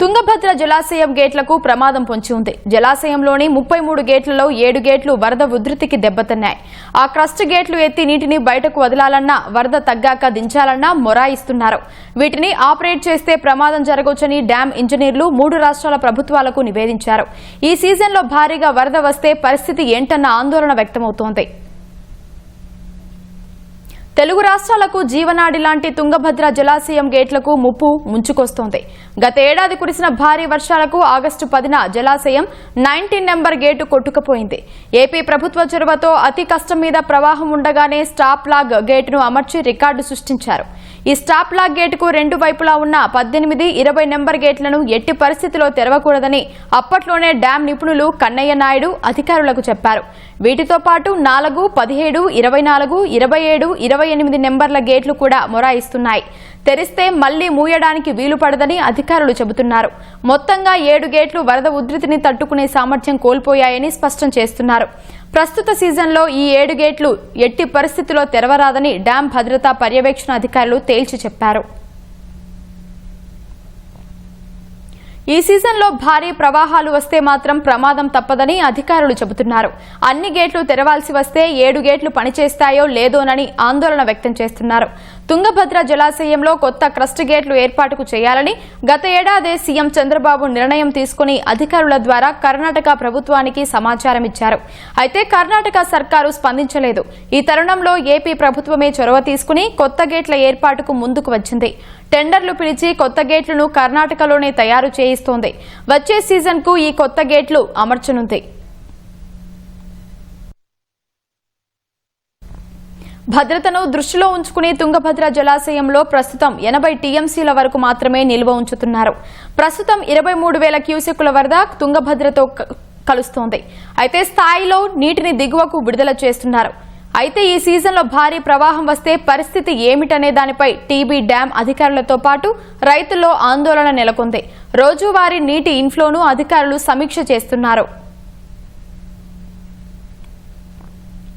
తుంగభద్ర జలాశయం గేట్లకు ప్రమాదం పొంచి ఉంది. జలాశయంలోని ముప్పై మూడు గేట్లలో ఏడు గేట్లు వరద ఉధృతికి దెబ్బతిన్నాయి. ఆ క్రస్ట్ గేట్లు ఎత్తి నీటిని బయటకు వదలాలన్నా వరద తగ్గాక దించాలన్నా మొరాయిస్తున్నారు. వీటిని ఆపరేట్ చేస్తే ప్రమాదం జరగవచ్చని డ్యాం ఇంజనీర్లు మూడు రాష్ట్రాల ప్రభుత్వాలకు నివేదించారు. ఈ సీజన్లో భారీగా వరద వస్తే పరిస్థితి ఏంటన్న ఆందోళన వ్యక్తమవుతోంది. తెలుగు రాష్ట్రాలకు జీవనాడి లాంటి తుంగభద్ర జలాశయం గేట్లకు ముప్పు ముంచుకొస్తోంది. గత ఏడాది కురిసిన భారీ వర్షాలకు ఆగస్టు పదిన జలాశయం నైన్టీన్ నెంబర్ గేటు కొట్టుకుపోయింది. ఏపీ ప్రభుత్వ చొరవతో అతి కష్టం మీద ప్రవాహం ఉండగానే స్టాప్ లాగ్ గేటును అమర్చి రికార్డు సృష్టించారు. ఈ స్టాప్ లాగ్ గేటుకు రెండు వైపులా ఉన్న పద్దెనిమిది ఇరవై నెంబర్ గేట్లను ఎట్టి పరిస్థితిలో తెరవకూడదని అప్పట్లోనే డ్యాం నిపుణులు కన్నయ్య నాయుడు అధికారులకు చెప్పారు. వీటితో పాటు నాలుగు పదిహేడు ఇరవై నాలుగు ఇరవై ఏడు ఇరవై ఎనిమిది నెంబర్ల గేట్లు కూడా మొరాయిస్తున్నాయి. తెరిస్తే మళ్ళీ మూయడానికి వీలు పడదని అధికారులు చెబుతున్నారు. మొత్తంగా ఏడు గేట్లు వరద ఉధృతిని తట్టుకునే సామర్థ్యం కోల్పోయాయని స్పష్టం చేస్తున్నారు. ప్రస్తుత సీజన్లో ఈ ఏడు గేట్లు ఎట్టి పరిస్థితిలో తెరవరాదని డ్యాం భద్రతా పర్యవేక్షణ అధికారులు తేల్చి చెప్పారు. ఈ సీజన్లో భారీ ప్రవాహాలు వస్తే మాత్రం ప్రమాదం తప్పదని అధికారులు చెబుతున్నారు. అన్ని గేట్లు తెరవాల్సి వస్తే ఏడు గేట్లు పనిచేస్తాయో లేదోనని ఆందోళన వ్యక్తం చేస్తున్నారు. తుంగభద్ర జలాశయంలో కొత్త క్రస్ట్ గేట్లు ఏర్పాటుకు చేయాలని గత ఏడాదే సీఎం చంద్రబాబు నిర్ణయం తీసుకుని అధికారుల ద్వారా కర్ణాటక ప్రభుత్వానికి సమాచారం ఇచ్చారు. అయితే కర్ణాటక సర్కారు స్పందించలేదు. ఈ తరుణంలో ఏపీ ప్రభుత్వమే చొరవ తీసుకుని కొత్త గేట్ల ఏర్పాటుకు ముందుకు వచ్చింది. టెండర్లు పిలిచి కొత్త గేట్లను కర్ణాటకలోనే తయారు చేయిస్తోంది. వచ్చే సీజన్కు ఈ కొత్త గేట్లు అమర్చనుంది. భద్రతను దృష్టిలో ఉంచుకుని తుంగభద్ర జలాశయంలో ప్రస్తుతం ఎనభై టీఎంసీల వరకు మాత్రమే నిల్వ ఉంచుతున్నారు. ప్రస్తుతం ఇరవై మూడు వేల క్యూసెక్కుల వరద తుంగభద్రతో క- కలుస్తోంది. అయితే స్థాయిలో నీటిని దిగువకు విడుదల చేస్తున్నారు. అయితే ఈ సీజన్లో భారీ ప్రవాహం వస్తే పరిస్థితి ఏమిటనే దానిపై టీబీ డ్యాం అధికారులతో పాటు రైతుల్లో ఆందోళన నెలకొంది. రోజువారీ నీటి ఇన్ఫ్లోను అధికారులు సమీక్ష చేస్తున్నారు.